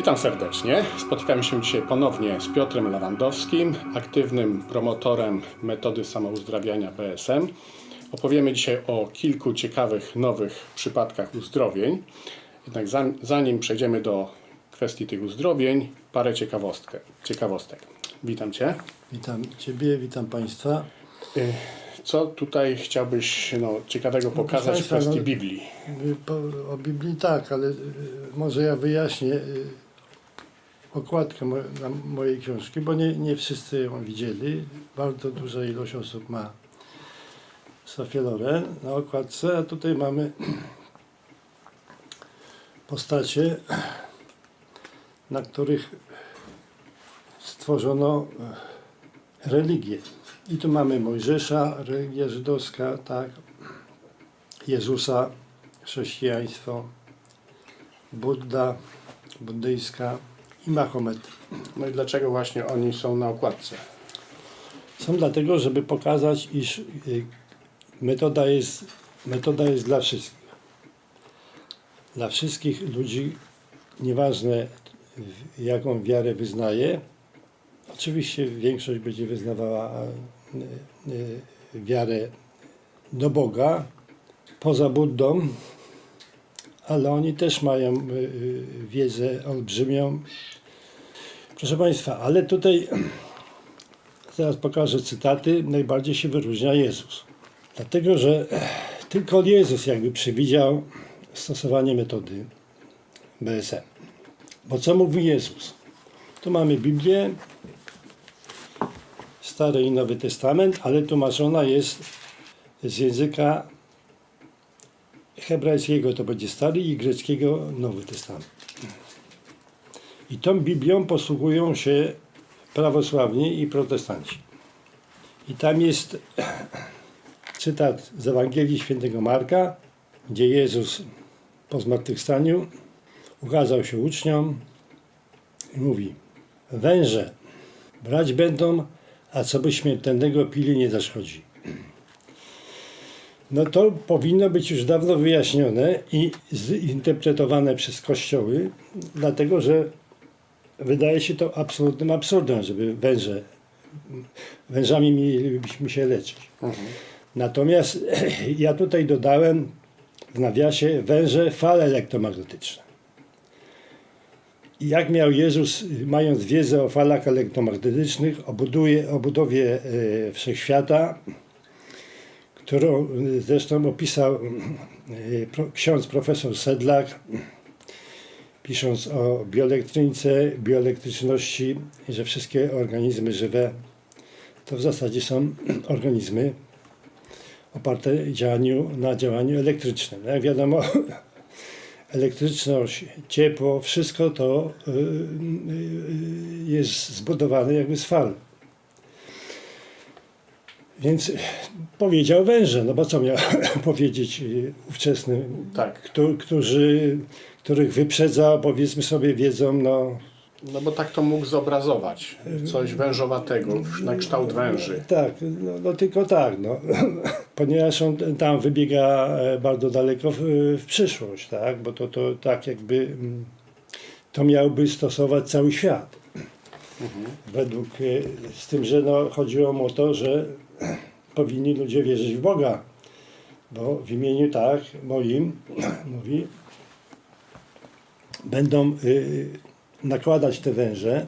Witam serdecznie. Spotykamy się dzisiaj ponownie z Piotrem Lewandowskim, aktywnym promotorem metody samouzdrawiania PSM. Opowiemy dzisiaj o kilku ciekawych, nowych przypadkach uzdrowień. Jednak zanim przejdziemy do kwestii tych uzdrowień, parę ciekawostek. ciekawostek. Witam Cię. Witam Ciebie, witam Państwa. Y, Co tutaj chciałbyś no, ciekawego pokazać w Państwa, kwestii no- Biblii? Y, o Biblii tak, ale y, może ja wyjaśnię okładkę mo, mojej książki, bo nie, nie wszyscy ją widzieli. Bardzo duża ilość osób ma Sofię na okładce, a tutaj mamy postacie, na których stworzono e, religię. I tu mamy Mojżesza, religia żydowska, tak, Jezusa, chrześcijaństwo, Budda, buddyjska i Mahomet. No i dlaczego właśnie oni są na okładce? Są dlatego, żeby pokazać, iż y, metoda jest, metoda jest dla wszystkich. Dla wszystkich ludzi, nieważne jaką wiarę wyznaje. Oczywiście większość będzie wyznawała y, y, wiarę do Boga, poza Buddą, ale oni też mają wiedzę olbrzymią. Proszę Państwa, ale tutaj Zaraz pokażę cytaty. Najbardziej się wyróżnia Jezus. Dlatego, że tylko Jezus jakby przewidział stosowanie metody BSM. Bo co mówi Jezus? Tu mamy Biblię, Stary i Nowy Testament, ale tłumaczona jest z języka hebrajskiego, to będzie Stary i greckiego Nowy Testament. I tą Biblią posługują się prawosławni i protestanci. I tam jest cytat z Ewangelii Świętego Marka, gdzie Jezus po zmartwychwstaniu ukazał się uczniom i mówi węże brać będą, a co by śmiertelnego pili nie zaszkodzi. No to powinno być już dawno wyjaśnione i zinterpretowane przez kościoły, dlatego że wydaje się to absolutnym absurdem, żeby węże, wężami mielibyśmy się leczyć. Natomiast ja tutaj dodałem w nawiasie węże fale elektromagnetyczne. Jak miał Jezus, mając wiedzę o falach elektromagnetycznych, o, buduje, o budowie e, wszechświata, którą zresztą opisał e, ksiądz profesor Sedlak, pisząc o bioelektryce, bioelektryczności, że wszystkie organizmy żywe to w zasadzie są organizmy oparte działaniu, na działaniu elektrycznym. Jak wiadomo, elektryczność, ciepło, wszystko to y, y, jest zbudowane jakby z fal. Więc powiedział węże, no bo co miał powiedzieć y, ówczesny Tak. któ- którzy, których wyprzedza, powiedzmy sobie, wiedzą, no No bo tak to mógł zobrazować. Coś wężowatego, na kształt węży. tak, no, no tylko tak, no. ponieważ on tam wybiega e, bardzo daleko w, w przyszłość, tak, bo to, to tak jakby mm, to miałby stosować cały świat. Według, e, z tym, że no, chodziło mu o to, że powinni ludzie wierzyć w Boga, bo w imieniu tak moim, mówi, będą y, nakładać te węże,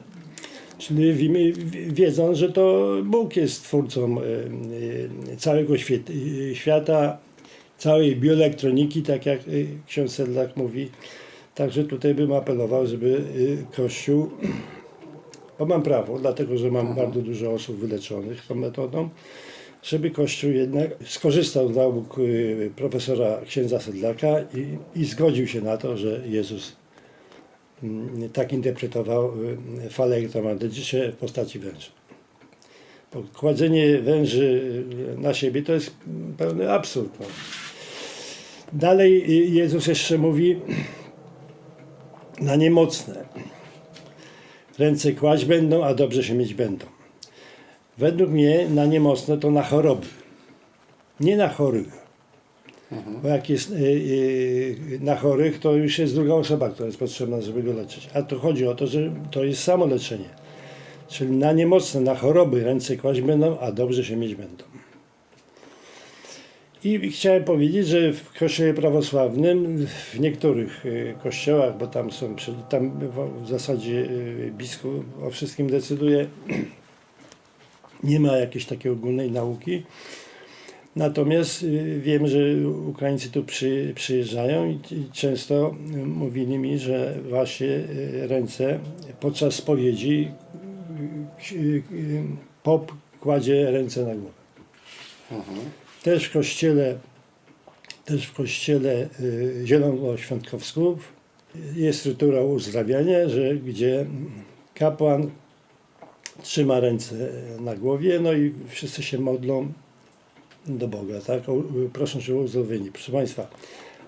czyli w imię, w- wiedząc, że to Bóg jest twórcą y, y, całego świat, y, świata, całej bioelektroniki, tak jak y, ksiądz Sedlak mówi. Także tutaj bym apelował, żeby y, Kościół, bo mam prawo, dlatego że mam bardzo dużo osób wyleczonych tą metodą, żeby Kościół jednak skorzystał z nauk y, profesora księdza Sedlaka i, i zgodził się na to, że Jezus tak interpretował y, fale elektromagnetyczne w postaci węży. Bo kładzenie węży na siebie to jest mm, pełny absurd. No. Dalej y, Jezus jeszcze mówi na niemocne. Ręce kłaść będą, a dobrze się mieć będą. Według mnie na niemocne to na choroby. Nie na chorych. Bo jak jest y, y, na chorych, to już jest druga osoba, która jest potrzebna, żeby go leczyć. A tu chodzi o to, że to jest samo leczenie. Czyli na niemocne, na choroby ręce kłaść będą, a dobrze się mieć będą. I chciałem powiedzieć, że w kościele prawosławnym, w niektórych y, kościołach, bo tam są, tam w- w zasadzie y, biskup o wszystkim decyduje, nie ma jakiejś takiej ogólnej nauki. Natomiast y, wiem, że Ukraińcy tu przy, przyjeżdżają i, i często y, mówili mi, że właśnie y, ręce podczas spowiedzi pop kładzie ręce na głowę. Też w kościele, też w kościele zielonoświątkowsków jest rytuał uzdrawiania, że gdzie kapłan trzyma ręce na głowie, no i wszyscy się modlą do Boga, tak? O, Proszą się o uzdrowienie. Proszę Państwa,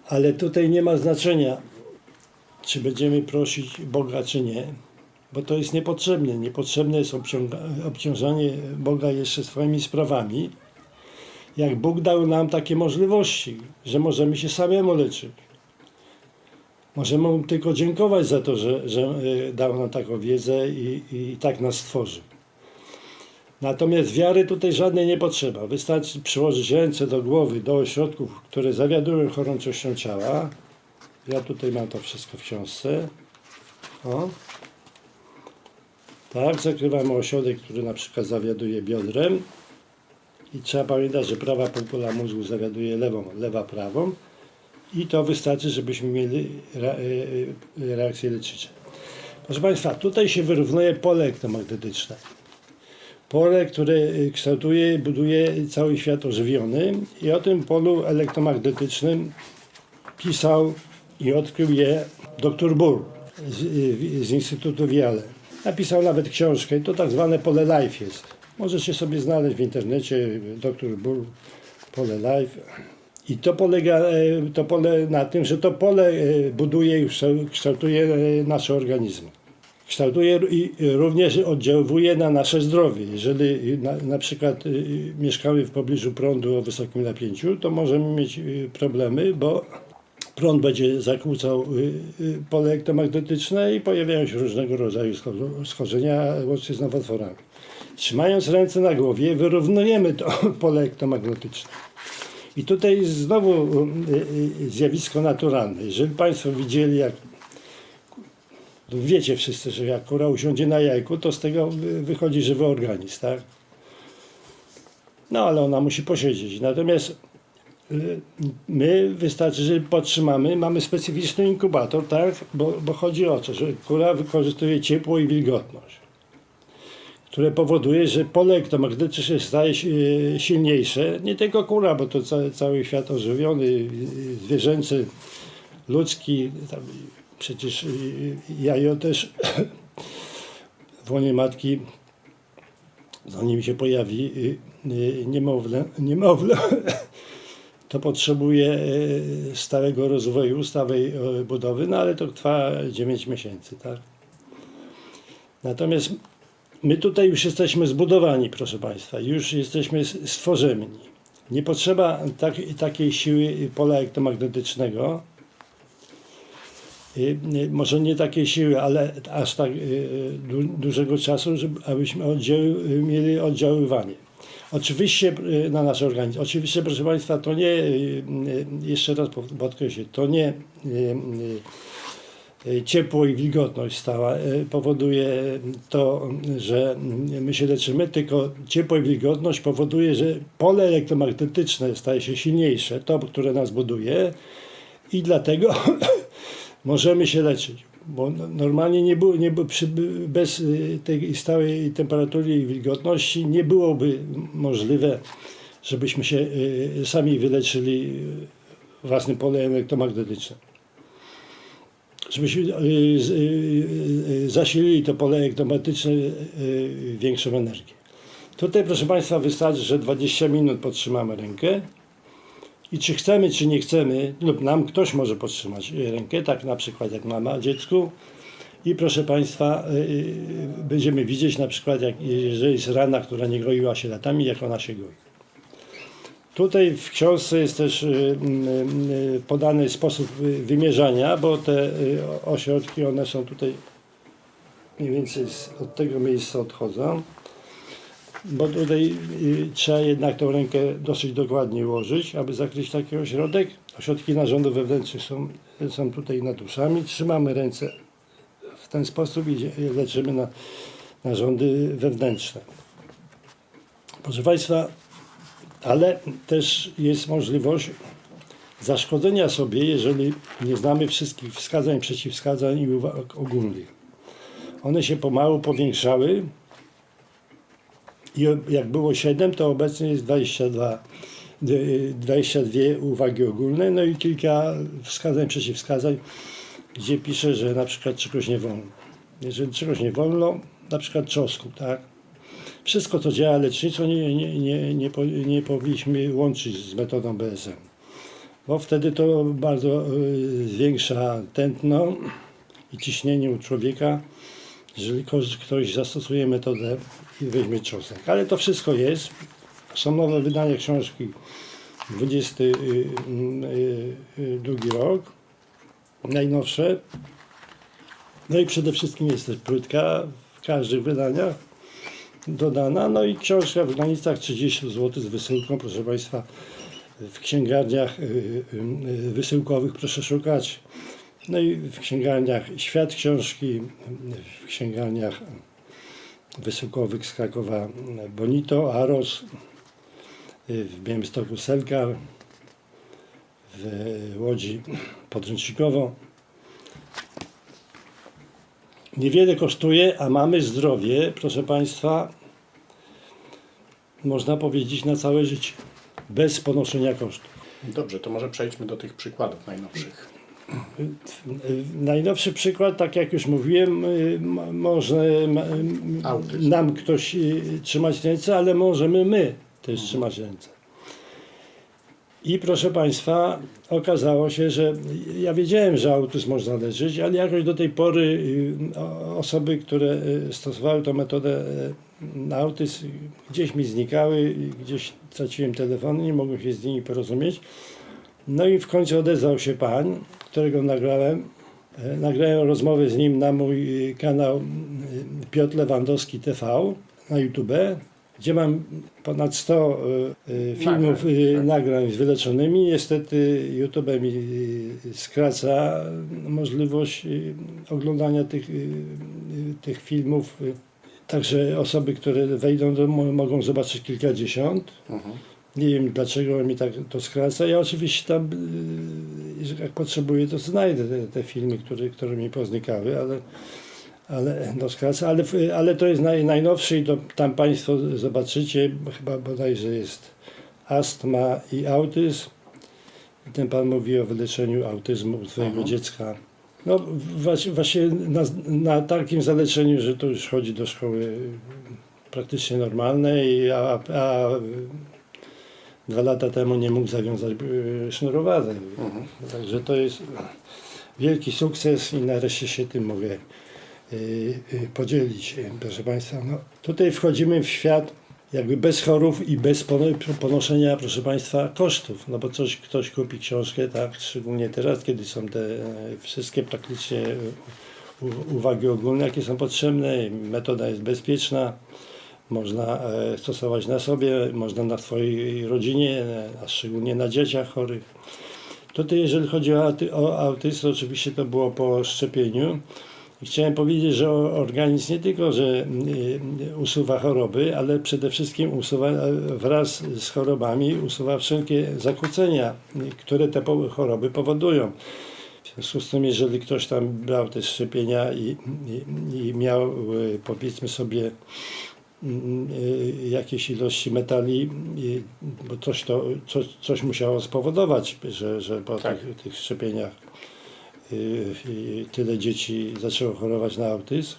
ale tutaj nie ma znaczenia, czy będziemy prosić Boga, czy nie, bo to jest niepotrzebne. Niepotrzebne jest obciążanie Boga jeszcze swoimi sprawami, jak Bóg dał nam takie możliwości, że możemy się samemu leczyć. Możemy Mu tylko dziękować za to, że, że y, dał nam taką wiedzę i, i tak nas stworzył. Natomiast wiary tutaj żadnej nie potrzeba. Wystarczy przyłożyć ręce do głowy, do ośrodków, które zawiadują chorączością ciała. Ja tutaj mam to wszystko w książce. O. Tak, zakrywamy ośrodek, który na przykład zawiaduje biodrem. I trzeba pamiętać, że prawa półkula mózgu zawiaduje lewą, lewa prawą. I to wystarczy, żebyśmy mieli e, e, reakcję leczniczą. Proszę Państwa, tutaj się wyrównuje pole elektromagnetyczne. Pole, które y, kształtuje buduje cały świat ożywiony. I o tym polu elektromagnetycznym pisał i odkrył je dr Burr z, y, z Instytutu Viale. Napisał nawet książkę, to tak zwane pole life jest. Możecie sobie znaleźć w internecie dr Burr, pole life. I to polega e, to pole na tym, że to pole e, buduje i kształ- kształtuje e, nasze organizmy. Kształtuje i również oddziałuje na nasze zdrowie. Jeżeli na, na przykład y, mieszkamy w pobliżu prądu o wysokim napięciu, to możemy mieć y, problemy, bo prąd będzie zakłócał y, pole elektromagnetyczne i pojawiają się różnego rodzaju scho- schorzenia łącznie z nowotworami. Trzymając ręce na głowie, wyrównujemy to pole elektromagnetyczne. I tutaj znowu zjawisko naturalne. Jeżeli Państwo widzieli, jak wiecie wszyscy, że jak kura usiądzie na jajku, to z tego wy- wychodzi żywy organizm, tak? No ale ona musi posiedzieć. Natomiast y, my wystarczy, że podtrzymamy, mamy specyficzny inkubator, tak? Bo, bo chodzi o to, że kura wykorzystuje ciepło i wilgotność, które powoduje, że pole elektromagnetyczne staje się y, silniejsze. Nie tylko kura, bo to cały, cały świat ożywiony, y, zwierzęcy, ludzki, tam, przecież jajo też w łonie matki, zanim się pojawi y, y, niemowlę, niemowlę to potrzebuje y, stałego rozwoju, stałej y, budowy, no ale to trwa 9 miesięcy, tak? Natomiast my tutaj już jesteśmy zbudowani, proszę Państwa, już jesteśmy stworzeni. Nie potrzeba tak, takiej siły pola elektromagnetycznego, może nie takiej siły, ale aż tak y, du, dużego czasu, żeby, abyśmy oddział, y, mieli oddziaływanie. Oczywiście y, na nasz organizm. Oczywiście, proszę Państwa, to nie, y, y, jeszcze raz pod- podkreślę, to nie y, y, y, ciepło i wilgotność stała y, powoduje to, że y, my się leczymy, tylko ciepło i wilgotność powoduje, że pole elektromagnetyczne staje się silniejsze, to, które nas buduje i dlatego możemy się leczyć. Bo no- normalnie nie było, nie było przy, bez y, tej stałej temperatury i wilgotności nie byłoby możliwe, żebyśmy się y, sami wyleczyli y, własnym polem elektromagnetycznym. Żebyśmy zasilili to pole elektromagnetyczne większą energię. Tutaj, proszę Państwa, wystarczy, że 20 minut podtrzymamy rękę. I czy chcemy, czy nie chcemy, lub nam ktoś może podtrzymać y, rękę, tak na przykład jak mama dziecku. I proszę Państwa, y, y, będziemy widzieć na przykład, jak, jeżeli jest rana, która nie goiła się latami, jak ona się goi. Tutaj w książce jest też y, podany sposób wymierzania, bo te ośrodki, one są tutaj mniej więcej od tego miejsca odchodzą. Bo tutaj y, trzeba jednak tą rękę dosyć dokładnie ułożyć, aby zakryć taki ośrodek. Ośrodki narządów wewnętrznych są, są tutaj nad uszami. Trzymamy ręce w ten sposób i leczymy na narządy wewnętrzne. Proszę Państwa, ale też jest możliwość zaszkodzenia sobie, jeżeli nie znamy wszystkich wskazań, przeciwwskazań i uwag ogólnych. One się pomału powiększały i jak było 7, to obecnie jest 22, y, 22 uwagi ogólne, no i kilka wskazań, przeciwwskazań, gdzie pisze, że na przykład czegoś nie wolno. Jeżeli czegoś nie wolno, na przykład czosnku, tak? Wszystko, co działa leczniczo, nie, nie, nie, nie, nie powinniśmy łączyć z metodą BSM, bo wtedy to bardzo y, zwiększa tętno i ciśnienie u człowieka, jeżeli ktoś zastosuje metodę i weźmie czosnek. Ale to wszystko jest. Są nowe wydania książki 22 rok, najnowsze. No i przede wszystkim jest też płytka w każdych wydaniach dodana. No i książka w granicach 30 zł z wysyłką, proszę Państwa, w księgarniach y, y, y, wysyłkowych proszę szukać. No i w księgarniach Świat Książki, w księgarniach wysyłkowych z Krakowa Bonito, Aros, y, w Białymstoku Selka, w Łodzi Podręcznikowo. Niewiele kosztuje, a mamy zdrowie, proszę Państwa, można powiedzieć na całe życie, bez ponoszenia kosztów. Dobrze, to może przejdźmy do tych przykładów najnowszych. Najnowszy przykład, tak jak już mówiłem, y, mo- może Autyzm. nam ktoś y, trzymać ręce, ale możemy my też trzymać ręce. I proszę Państwa, okazało się, że ja wiedziałem, że autyzm można leczyć, ale jakoś do tej pory y, osoby, które y, stosowały tę metodę y, na autyzm, gdzieś mi znikały, gdzieś traciłem telefony, nie mogłem się z nimi porozumieć. No i w końcu odezwał się pan, którego nagrałem. E, Nagrałem rozmowę z nim na mój y, kanał y, Piotr Lewandowski TV na YouTube, gdzie mam ponad 100 y, y, filmów Nagrań, tak. nagrań z wyleczonymi. Niestety YouTube mi skraca możliwość oglądania tych, tych filmów. Także osoby, które wejdą, mogą zobaczyć kilkadziesiąt. Mhm. Nie wiem dlaczego mi tak to skraca. Ja oczywiście tam, y, jak potrzebuję, to znajdę te, te filmy, które, które mi poznikały, ale, ale to skraca. Ale, w- ale to jest naj, najnowszy i to tam Państwo zobaczycie, bo chyba bodajże jest astma i autyzm. I ten Pan mówi o wyleczeniu autyzmu u swojego Mhm. dziecka. No właśnie, właśnie na, na takim zaleczeniu, że to już chodzi do szkoły praktycznie normalnej, a, a dwa lata temu nie mógł zawiązać y, sznurowadek. Mhm. Także to jest wielki sukces i nareszcie się tym mogę y, y, podzielić. Proszę Państwa, no, tutaj wchodzimy w świat jakby bez chorób i bez pono- ponoszenia, proszę Państwa, kosztów. No bo coś, ktoś kupi książkę, tak, szczególnie teraz, kiedy są te e, wszystkie praktycznie e, uwagi ogólne, jakie są potrzebne, metoda jest bezpieczna, można e, stosować na sobie, można na swojej rodzinie, e, a szczególnie na dzieciach chorych. Tutaj jeżeli chodzi o, auty, o autyzm, oczywiście to było po szczepieniu. Chciałem powiedzieć, że organizm nie tylko, że y, usuwa choroby, ale przede wszystkim usuwa e, wraz z chorobami usuwa wszelkie zakłócenia, które te choroby powodują. W związku z tym, jeżeli ktoś tam brał te szczepienia i, i, i miał powiedzmy sobie jakieś ilości metali, y, bo coś, to, coś, coś musiało spowodować, że, że po Tak. tych, tych szczepieniach y, y, tyle dzieci zaczęło chorować na autyzm,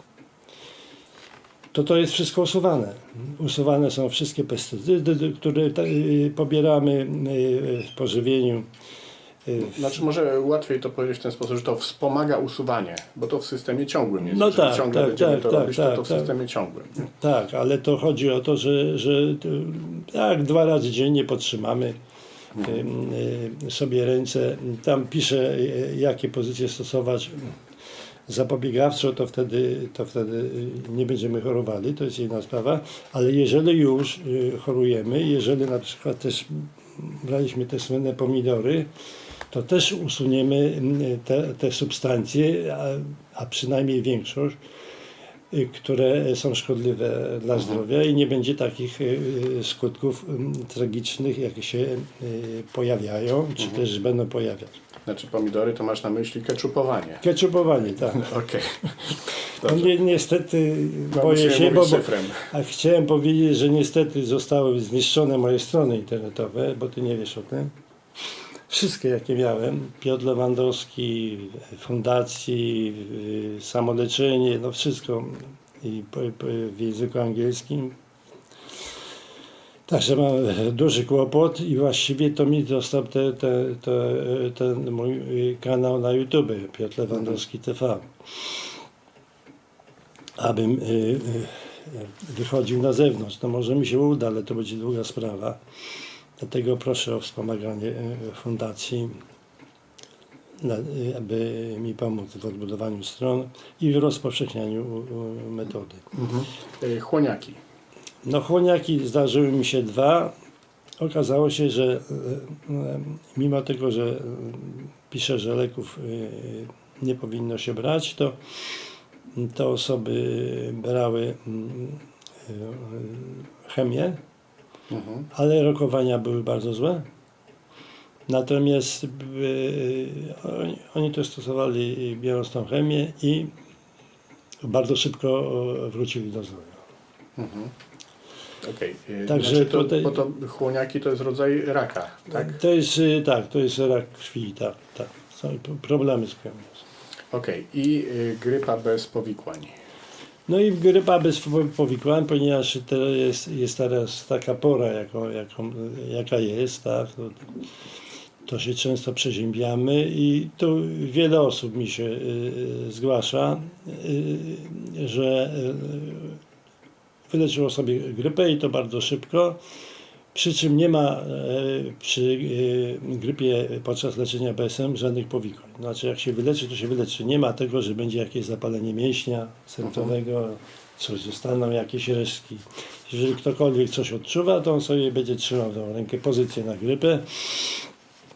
to to jest wszystko usuwane. Usuwane są wszystkie pestycydy, które y, pobieramy y, w pożywieniu. Y, Znaczy może łatwiej to powiedzieć w ten sposób, że to wspomaga usuwanie, bo to w systemie ciągłym jest. No Jeżeli tak, ciągle tak, będziemy tak, to tak, robić, to, tak, to w tak. systemie ciągłym. Tak, ale to chodzi o to, że, że to, jak dwa razy dziennie podtrzymamy ym, y, sobie ręce, tam pisze y, jakie pozycje stosować zapobiegawczo, to wtedy, to wtedy nie będziemy chorowali, to jest jedna sprawa, ale jeżeli już chorujemy, jeżeli na przykład też braliśmy te słynne pomidory, to też usuniemy y, te, te substancje, a, a przynajmniej większość, y, które są szkodliwe dla zdrowia i nie będzie takich y, y, skutków ym, tragicznych, jakie się pojawiają, czy też będą pojawiać. Znaczy pomidory to masz na myśli keczupowanie. Keczupowanie, tak. Okej. No, Dobrze. ni- niestety No, boję się, bo, bo a chciałem powiedzieć, że niestety zostały zniszczone moje strony internetowe, bo ty nie wiesz o tym. Wszystkie jakie miałem, Piotr Lewandowski, fundacji, samoleczenie, no wszystko i w języku angielskim. Także mam duży kłopot i właściwie to mi został te, te, te, ten mój kanał na YouTube, Piotr Lewandowski TV abym y, y, wychodził na zewnątrz. No może mi się uda, ale to będzie długa sprawa. Dlatego proszę o wspomaganie y, fundacji, y, aby mi pomóc w odbudowaniu stron i w rozpowszechnianiu metody. Y, Chłoniaki. No chłoniaki zdarzyły mi się dwa. Okazało się, że mimo tego, że pisze, że leków nie powinno się brać, to te osoby brały mm, chemię, Mhm. ale rokowania były bardzo złe. Natomiast y, oni, oni to stosowali biorąc tą chemię i bardzo szybko wrócili do zdrowia. Okej. Y, Także Znaczy to, tutaj- bo to chłoniaki to jest rodzaj raka, tak? To jest y, tak, to jest rak krwi, tak, tak. Są problemy z krwią. Okej. I y, grypa bez powikłań. No i grypa bez po- powikłań, ponieważ jest, jest teraz taka pora, jaką, jaką, jaka jest, tak, to, to się często przeziębiamy i tu wiele osób mi się y, y, zgłasza, y, że y, wyleczyło sobie grypę i to bardzo szybko. Przy czym nie ma e, przy e, grypie podczas leczenia BSM żadnych powikłań. Znaczy jak się wyleczy, to się wyleczy. Nie ma tego, że będzie jakieś zapalenie mięśnia sercowego, coś zostaną jakieś resztki. Jeżeli ktokolwiek coś odczuwa, to on sobie będzie trzymał tą rękę pozycję na grypę.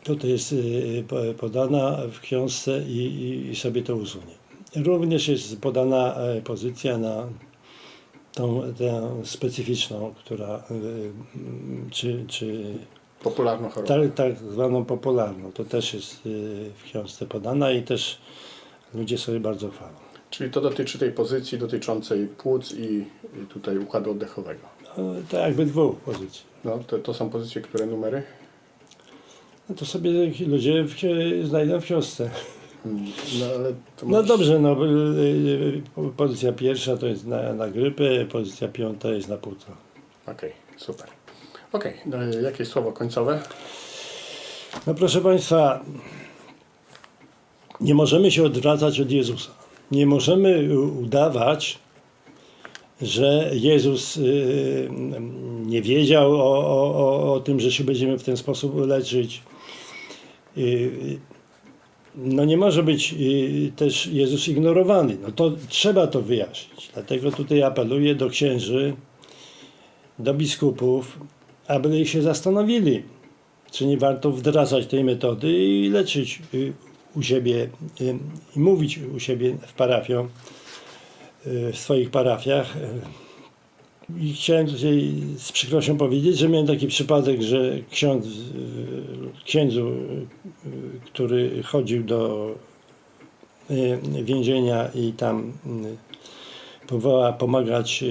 Tutaj jest e, po- podana w książce i, i, sobie to usunie. Również jest podana pozycja na tą, tę specyficzną, która, y, y, czy, czy Popularna choroba. tak, tak zwaną popularną, to też jest y, w książce podana i też ludzie sobie bardzo chwalą. Czyli to dotyczy tej pozycji dotyczącej płuc i, i tutaj układu oddechowego. No, to jakby dwóch pozycji. No, to, to są pozycje, które numery? No to sobie ludzie w, znajdą w książce. No, ale to No masz- dobrze, no, y, y, po- pozycja pierwsza to jest na, na grypę, pozycja piąta jest na płuca. Okej, super. Okej, no, jakieś słowo końcowe? No proszę Państwa, nie możemy się odwracać od Jezusa. Nie możemy udawać, że Jezus y, nie wiedział o, o, o, o tym, że się będziemy w ten sposób leczyć. No nie może być y, też Jezus ignorowany. No to trzeba to wyjaśnić. Dlatego tutaj apeluję do księży, do biskupów, aby się zastanowili, czy nie warto wdrażać tej metody i leczyć y, u siebie y, i mówić u siebie w parafią, w swoich parafiach. I chciałem tutaj z przykrością powiedzieć, że miałem taki przypadek, że ksiądz, y, księdzu, y, który chodził do y, więzienia i tam próbowała pomagać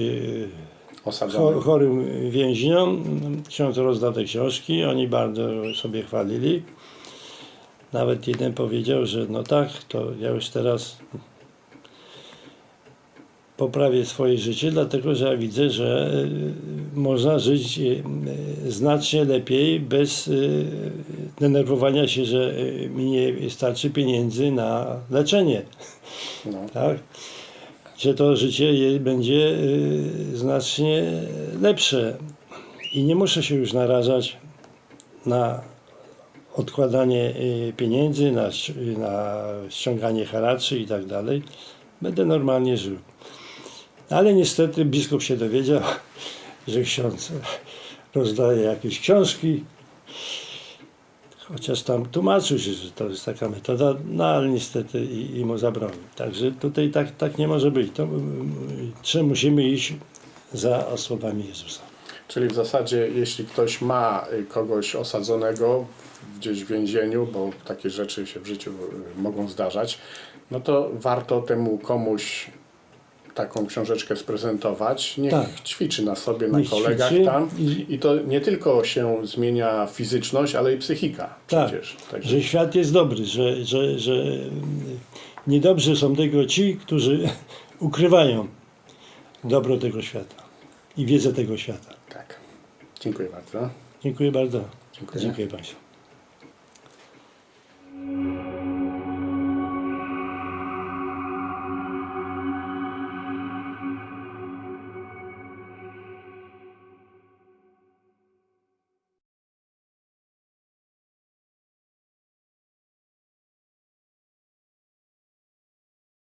chorym więźniom. Ksiądz rozdał te książki, oni bardzo sobie chwalili. Nawet jeden powiedział, że no tak, to ja już teraz poprawię swoje życie, dlatego że ja widzę, że y, można żyć y, znacznie lepiej bez y, denerwowania się, że mi nie starczy pieniędzy na leczenie. No. Tak? Że to życie będzie znacznie lepsze i nie muszę się już narażać na odkładanie pieniędzy, na, na ściąganie haraczy i tak dalej. Będę normalnie żył. Ale niestety biskup się dowiedział, że ksiądz rozdaje jakieś książki. Chociaż tam tłumaczył się, że to jest taka metoda, no ale niestety i, i mu zabronił. Także tutaj tak, tak nie może być. To, czy musimy iść za osobami Jezusa. Czyli w zasadzie, jeśli ktoś ma kogoś osadzonego gdzieś w więzieniu, bo takie rzeczy się w życiu mogą zdarzać, no to warto temu komuś taką książeczkę sprezentować, niech tak. ćwiczy na sobie, na niech kolegach tam. I... I... to nie tylko się zmienia fizyczność, ale i psychika tak, przecież. Także. Że świat jest dobry, że, że, że niedobrze są tego ci, którzy ukrywają dobro tego świata i wiedzę tego świata. Tak. Dziękuję bardzo. Dziękuję bardzo. Dziękuję, Dziękuję Państwu.